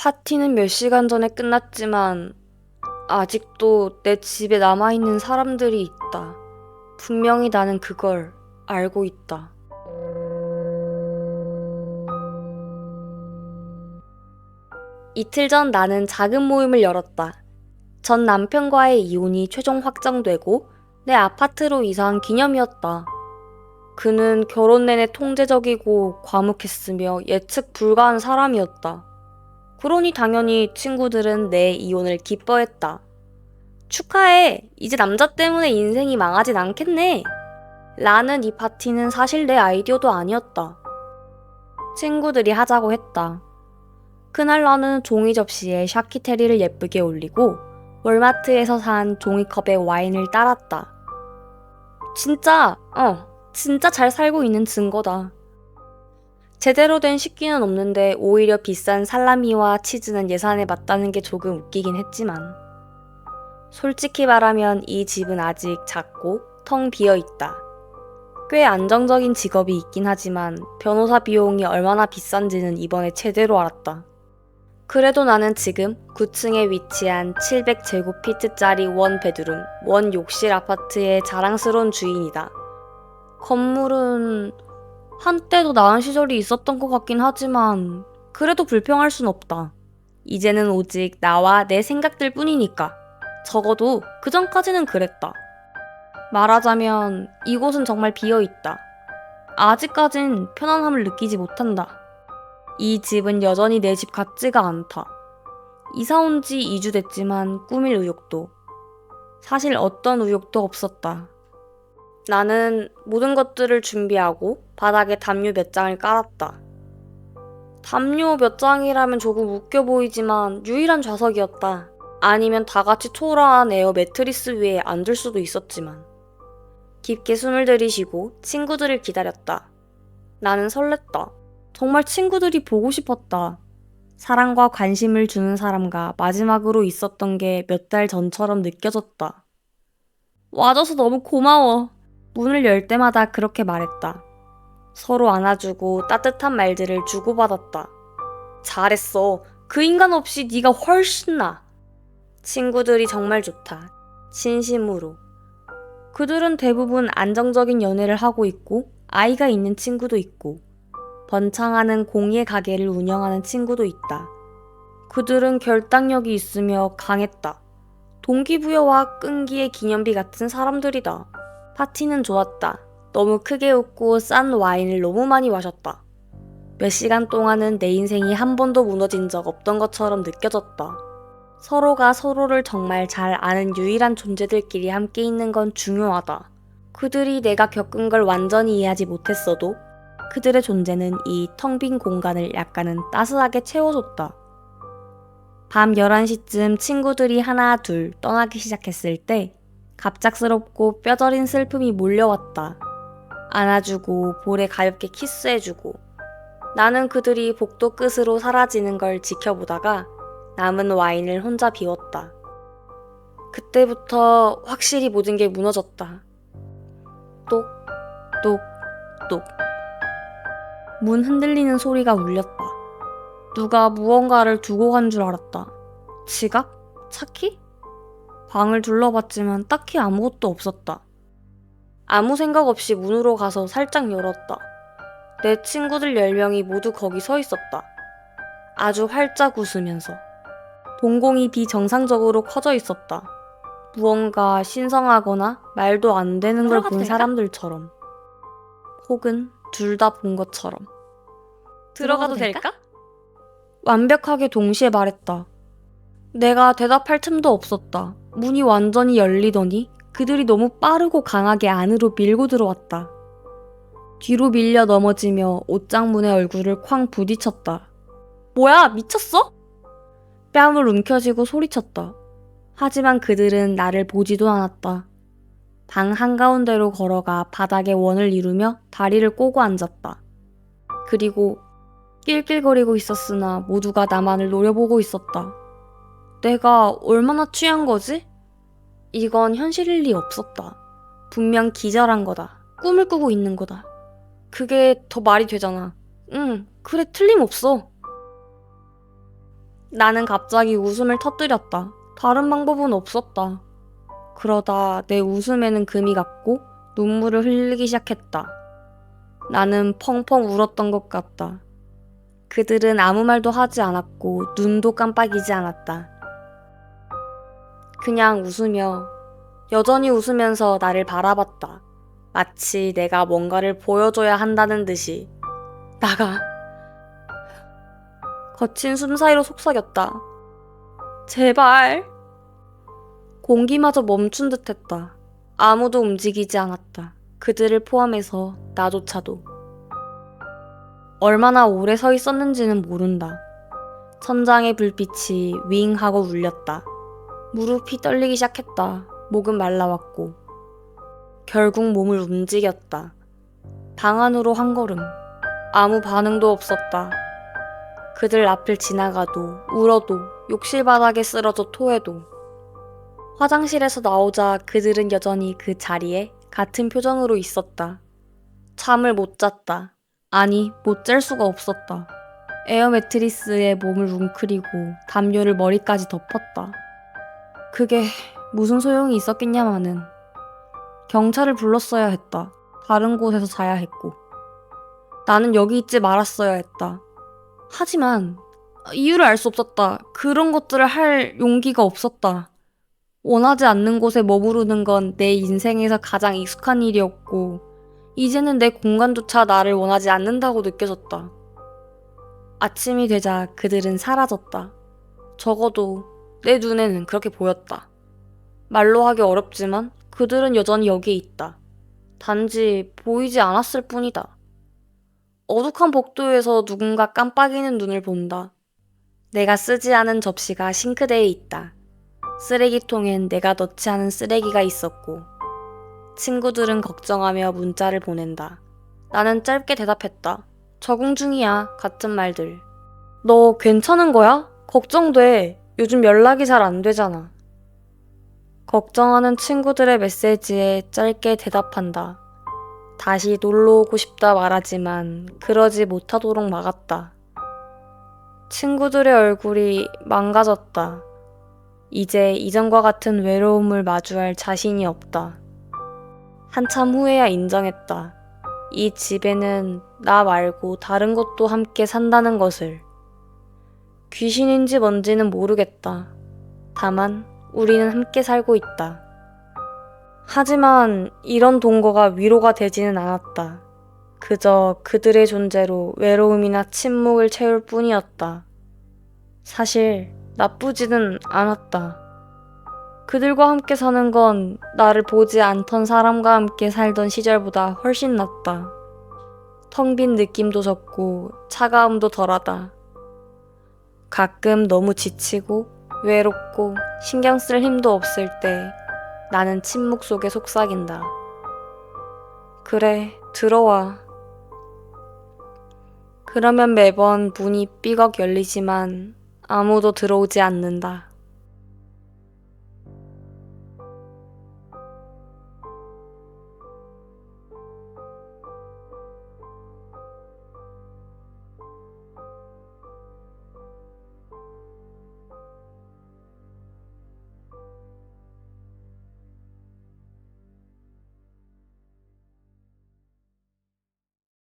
파티는 몇 시간 전에 끝났지만 아직도 내 집에 남아있는 사람들이 있다. 분명히 나는 그걸 알고 있다. 이틀 전 나는 작은 모임을 열었다. 전 남편과의 이혼이 최종 확정되고 내 아파트로 이사한 기념이었다. 그는 결혼 내내 통제적이고 과묵했으며 예측 불가한 사람이었다. 그러니 당연히 친구들은 내 이혼을 기뻐했다. 축하해! 이제 남자 때문에 인생이 망하진 않겠네! 라는 이 파티는 사실 내 아이디어도 아니었다. 친구들이 하자고 했다. 그날 나는 종이 접시에 샤키테리를 예쁘게 올리고 월마트에서 산 종이컵에 와인을 따랐다. 진짜, 어, 진짜 잘 살고 있는 증거다. 제대로 된 식기는 없는데 오히려 비싼 살라미와 치즈는 예산에 맞다는 게 조금 웃기긴 했지만 솔직히 말하면 이 집은 아직 작고 텅 비어 있다. 꽤 안정적인 직업이 있긴 하지만 변호사 비용이 얼마나 비싼지는 이번에 제대로 알았다. 그래도 나는 지금 9층에 위치한 700제곱피트짜리 원 베드룸, 원 욕실 아파트의 자랑스러운 주인이다. 건물은 한때도 나은 시절이 있었던 것 같긴 하지만 그래도 불평할 순 없다. 이제는 오직 나와 내 생각들 뿐이니까. 적어도 그 전까지는 그랬다. 말하자면 이곳은 정말 비어 있다. 아직까진 편안함을 느끼지 못한다. 이 집은 여전히 내 집 같지가 않다. 이사 온 지 2주 됐지만 꾸밀 의욕도. 사실 어떤 의욕도 없었다. 나는 모든 것들을 준비하고 바닥에 담요 몇 장을 깔았다. 담요 몇 장이라면 조금 웃겨 보이지만 유일한 좌석이었다. 아니면 다 같이 초라한 에어 매트리스 위에 앉을 수도 있었지만. 깊게 숨을 들이쉬고 친구들을 기다렸다. 나는 설렜다. 정말 친구들이 보고 싶었다. 사랑과 관심을 주는 사람과 마지막으로 있었던 게 몇 달 전처럼 느껴졌다. 와줘서 너무 고마워. 문을 열 때마다 그렇게 말했다. 서로 안아주고 따뜻한 말들을 주고받았다. 잘했어. 그 인간 없이 네가 훨씬 나. 친구들이 정말 좋다. 진심으로. 그들은 대부분 안정적인 연애를 하고 있고 아이가 있는 친구도 있고 번창하는 공예 가게를 운영하는 친구도 있다. 그들은 결단력이 있으며 강했다. 동기부여와 끈기의 기념비 같은 사람들이다. 파티는 좋았다. 너무 크게 웃고 싼 와인을 너무 많이 마셨다. 몇 시간 동안은 내 인생이 한 번도 무너진 적 없던 것처럼 느껴졌다. 서로가 서로를 정말 잘 아는 유일한 존재들끼리 함께 있는 건 중요하다. 그들이 내가 겪은 걸 완전히 이해하지 못했어도 그들의 존재는 이 텅 빈 공간을 약간은 따스하게 채워줬다. 밤 11시쯤 친구들이 하나 둘 떠나기 시작했을 때 갑작스럽고 뼈저린 슬픔이 몰려왔다. 안아주고 볼에 가볍게 키스해주고 나는 그들이 복도 끝으로 사라지는 걸 지켜보다가 남은 와인을 혼자 비웠다. 그때부터 확실히 모든 게 무너졌다. 똑, 똑, 똑. 문 흔들리는 소리가 울렸다. 누가 무언가를 두고 간 줄 알았다. 지갑? 차키? 방을 둘러봤지만 딱히 아무것도 없었다. 아무 생각 없이 문으로 가서 살짝 열었다. 내 친구들 10명이 모두 거기 서 있었다. 아주 활짝 웃으면서. 동공이 비정상적으로 커져 있었다. 무언가 신성하거나 말도 안 되는 걸 들어가도 본? 사람들처럼. 혹은 둘 다 본 것처럼. 들어가도 될까? 완벽하게 동시에 말했다. 내가 대답할 틈도 없었다. 문이 완전히 열리더니 그들이 너무 빠르고 강하게 안으로 밀고 들어왔다. 뒤로 밀려 넘어지며 옷장문에 얼굴을 쾅 부딪혔다. 뭐야, 미쳤어? 뺨을 움켜쥐고 소리쳤다. 하지만 그들은 나를 보지도 않았다. 방 한가운데로 걸어가 바닥에 원을 이루며 다리를 꼬고 앉았다. 그리고 낄낄거리고 있었으나 모두가 나만을 노려보고 있었다. 내가 얼마나 취한 거지? 이건 현실일 리 없었다. 분명 기절한 거다. 꿈을 꾸고 있는 거다. 그게 더 말이 되잖아. 응, 그래, 틀림없어. 나는 갑자기 웃음을 터뜨렸다. 다른 방법은 없었다. 그러다 내 웃음에는 금이 갔고 눈물을 흘리기 시작했다. 나는 펑펑 울었던 것 같다. 그들은 아무 말도 하지 않았고 눈도 깜빡이지 않았다. 그냥 웃으며 여전히 웃으면서 나를 바라봤다. 마치 내가 뭔가를 보여줘야 한다는 듯이. 나가. 거친 숨 사이로 속삭였다. 제발. 공기마저 멈춘 듯 했다. 아무도 움직이지 않았다. 그들을 포함해서 나조차도. 얼마나 오래 서 있었는지는 모른다. 천장의 불빛이 윙 하고 울렸다. 무릎이 떨리기 시작했다. 목은 말라왔고. 결국 몸을 움직였다. 방 안으로 한 걸음. 아무 반응도 없었다. 그들 앞을 지나가도, 울어도, 욕실 바닥에 쓰러져 토해도. 화장실에서 나오자 그들은 여전히 그 자리에 같은 표정으로 있었다. 잠을 못 잤다. 아니, 못 잘 수가 없었다. 에어 매트리스에 몸을 웅크리고 담요를 머리까지 덮었다. 그게 무슨 소용이 있었겠냐마는. 경찰을 불렀어야 했다. 다른 곳에서 자야 했고. 나는 여기 있지 말았어야 했다. 하지만 이유를 알 수 없었다. 그런 것들을 할 용기가 없었다. 원하지 않는 곳에 머무르는 건 내 인생에서 가장 익숙한 일이었고, 이제는 내 공간조차 나를 원하지 않는다고 느껴졌다. 아침이 되자 그들은 사라졌다. 적어도 내 눈에는 그렇게 보였다. 말로 하기 어렵지만 그들은 여전히 여기에 있다. 단지 보이지 않았을 뿐이다. 어둑한 복도에서 누군가 깜빡이는 눈을 본다. 내가 쓰지 않은 접시가 싱크대에 있다. 쓰레기통엔 내가 넣지 않은 쓰레기가 있었고, 친구들은 걱정하며 문자를 보낸다. 나는 짧게 대답했다. 적응 중이야. 같은 말들. 너 괜찮은 거야? 걱정돼. 요즘 연락이 잘 안 되잖아. 걱정하는 친구들의 메시지에 짧게 대답한다. 다시 놀러 오고 싶다 말하지만 그러지 못하도록 막았다. 친구들의 얼굴이 망가졌다. 이제 이전과 같은 외로움을 마주할 자신이 없다. 한참 후에야 인정했다. 이 집에는 나 말고 다른 것도 함께 산다는 것을. 귀신인지 뭔지는 모르겠다. 다만 우리는 함께 살고 있다. 하지만 이런 동거가 위로가 되지는 않았다. 그저 그들의 존재로 외로움이나 침묵을 채울 뿐이었다. 사실 나쁘지는 않았다. 그들과 함께 사는 건 나를 보지 않던 사람과 함께 살던 시절보다 훨씬 낫다. 텅 빈 느낌도 적고 차가움도 덜하다. 가끔 너무 지치고 외롭고 신경 쓸 힘도 없을 때 나는 침묵 속에 속삭인다. 그래, 들어와. 그러면 매번 문이 삐걱 열리지만 아무도 들어오지 않는다.